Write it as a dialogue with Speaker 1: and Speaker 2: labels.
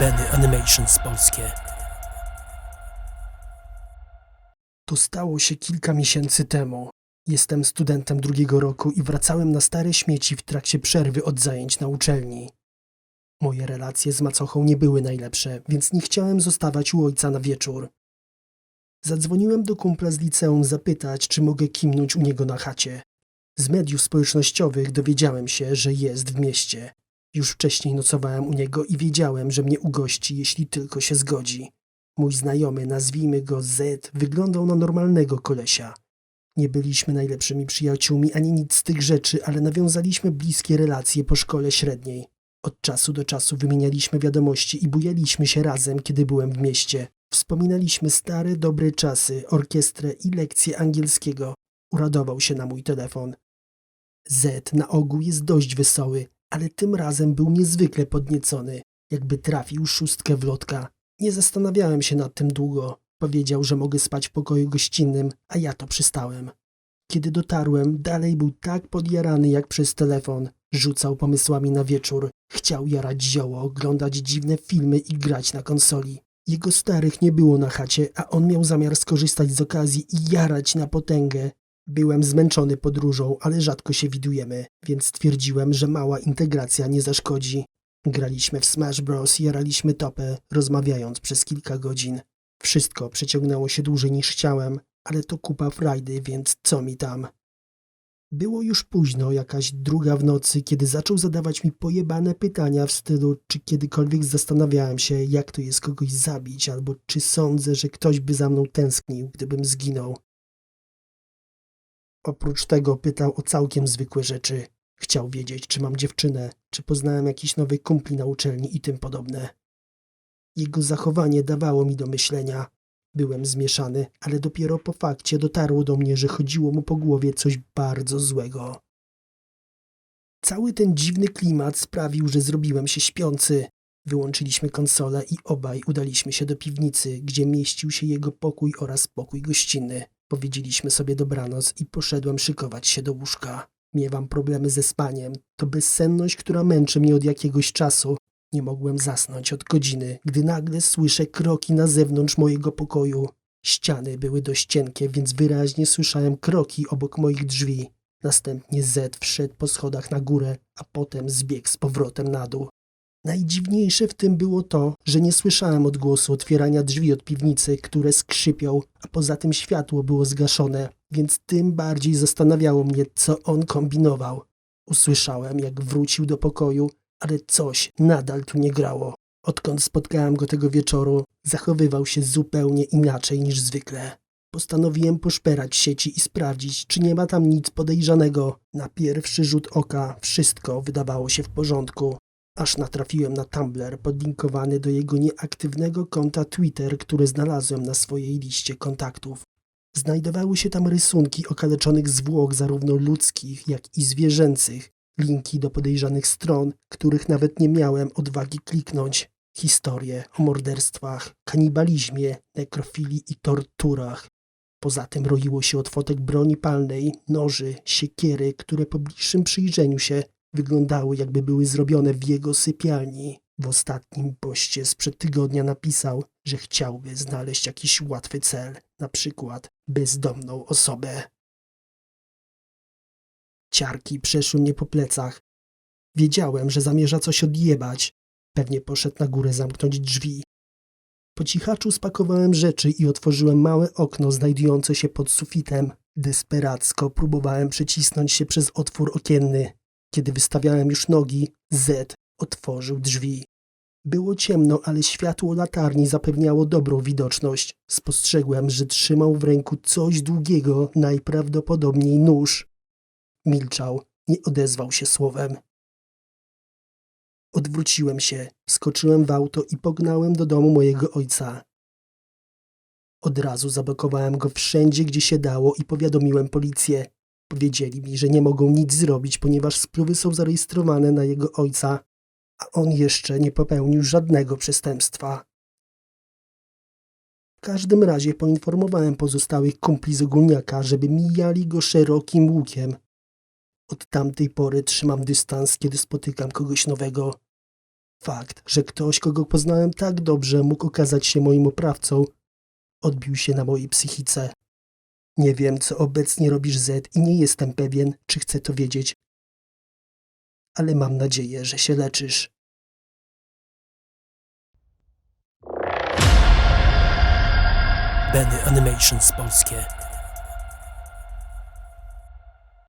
Speaker 1: Benny Animations polskie.
Speaker 2: To stało się kilka miesięcy temu. Jestem studentem drugiego roku i wracałem na stare śmieci w trakcie przerwy od zajęć na uczelni. Moje relacje z macochą nie były najlepsze, więc nie chciałem zostawać u ojca na wieczór. Zadzwoniłem do kumpla z liceum zapytać, czy mogę kimnąć u niego na chacie. Z mediów społecznościowych dowiedziałem się, że jest w mieście. Już wcześniej nocowałem u niego i wiedziałem, że mnie ugości, jeśli tylko się zgodzi. Mój znajomy, nazwijmy go Z, wyglądał na normalnego kolesia. Nie byliśmy najlepszymi przyjaciółmi ani nic z tych rzeczy, ale nawiązaliśmy bliskie relacje po szkole średniej. Od czasu do czasu wymienialiśmy wiadomości i bujaliśmy się razem, kiedy byłem w mieście. Wspominaliśmy stare, dobre czasy, orkiestrę i lekcje angielskiego. Uradował się na mój telefon. Z na ogół jest dość wesoły, ale tym razem był niezwykle podniecony, jakby trafił szóstkę w lotka. Nie zastanawiałem się nad tym długo. Powiedział, że mogę spać w pokoju gościnnym, a ja to przystałem. Kiedy dotarłem, dalej był tak podjarany jak przez telefon. Rzucał pomysłami na wieczór. Chciał jarać zioło, oglądać dziwne filmy i grać na konsoli. Jego starych nie było na chacie, a on miał zamiar skorzystać z okazji i jarać na potęgę. Byłem zmęczony podróżą, ale rzadko się widujemy, więc stwierdziłem, że mała integracja nie zaszkodzi. Graliśmy w Smash Bros. jaraliśmy topę, rozmawiając przez kilka godzin. Wszystko przeciągnęło się dłużej niż chciałem, ale to kupa frajdy, więc co mi tam. Było już późno, jakaś druga w nocy, kiedy zaczął zadawać mi pojebane pytania w stylu, czy kiedykolwiek zastanawiałem się, jak to jest kogoś zabić, albo czy sądzę, że ktoś by za mną tęsknił, gdybym zginął. Oprócz tego pytał o całkiem zwykłe rzeczy. Chciał wiedzieć, czy mam dziewczynę, czy poznałem jakiś nowy kumpli na uczelni i tym podobne. Jego zachowanie dawało mi do myślenia. Byłem zmieszany, ale dopiero po fakcie dotarło do mnie, że chodziło mu po głowie coś bardzo złego. Cały ten dziwny klimat sprawił, że zrobiłem się śpiący. Wyłączyliśmy konsolę i obaj udaliśmy się do piwnicy, gdzie mieścił się jego pokój oraz pokój gościnny. Powiedzieliśmy sobie dobranoc i poszedłem szykować się do łóżka. Miewam problemy ze spaniem. To bezsenność, która męczy mnie od jakiegoś czasu. Nie mogłem zasnąć od godziny, gdy nagle słyszę kroki na zewnątrz mojego pokoju. Ściany były dość cienkie, więc wyraźnie słyszałem kroki obok moich drzwi. Następnie Z wszedł po schodach na górę, a potem zbiegł z powrotem na dół. Najdziwniejsze w tym było to, że nie słyszałem odgłosu otwierania drzwi od piwnicy, które skrzypią, a poza tym światło było zgaszone, więc tym bardziej zastanawiało mnie, co on kombinował. Usłyszałem, jak wrócił do pokoju, ale coś nadal tu nie grało. Odkąd spotkałem go tego wieczoru, zachowywał się zupełnie inaczej niż zwykle. Postanowiłem poszperać sieci i sprawdzić, czy nie ma tam nic podejrzanego. Na pierwszy rzut oka wszystko wydawało się w porządku, aż natrafiłem na Tumblr podlinkowany do jego nieaktywnego konta Twitter, które znalazłem na swojej liście kontaktów. Znajdowały się tam rysunki okaleczonych zwłok zarówno ludzkich, jak i zwierzęcych, linki do podejrzanych stron, których nawet nie miałem odwagi kliknąć, historie o morderstwach, kanibalizmie, nekrofilii i torturach. Poza tym roiło się od fotek broni palnej, noży, siekiery, które po bliższym przyjrzeniu się wyglądały jakby były zrobione w jego sypialni. W ostatnim poście sprzed tygodnia napisał, że chciałby znaleźć jakiś łatwy cel, na przykład bezdomną osobę. Ciarki przeszły mnie po plecach. Wiedziałem, że zamierza coś odjebać. Pewnie poszedł na górę zamknąć drzwi. Po cichaczu spakowałem rzeczy i otworzyłem małe okno znajdujące się pod sufitem. Desperacko próbowałem przecisnąć się przez otwór okienny. Kiedy wystawiałem już nogi, Z otworzył drzwi. Było ciemno, ale światło latarni zapewniało dobrą widoczność. Spostrzegłem, że trzymał w ręku coś długiego, najprawdopodobniej nóż. Milczał, nie odezwał się słowem. Odwróciłem się, skoczyłem w auto i pognałem do domu mojego ojca. Od razu zablokowałem go wszędzie, gdzie się dało i powiadomiłem policję. Powiedzieli mi, że nie mogą nic zrobić, ponieważ spluwy są zarejestrowane na jego ojca, a on jeszcze nie popełnił żadnego przestępstwa. W każdym razie poinformowałem pozostałych kumpli z ogólniaka, żeby mijali go szerokim łukiem. Od tamtej pory trzymam dystans, kiedy spotykam kogoś nowego. Fakt, że ktoś, kogo poznałem tak dobrze, mógł okazać się moim oprawcą, odbił się na mojej psychice. Nie wiem, co obecnie robisz Z i nie jestem pewien, czy chcę to wiedzieć. Ale mam nadzieję, że się leczysz.
Speaker 1: Benny Animations polskie.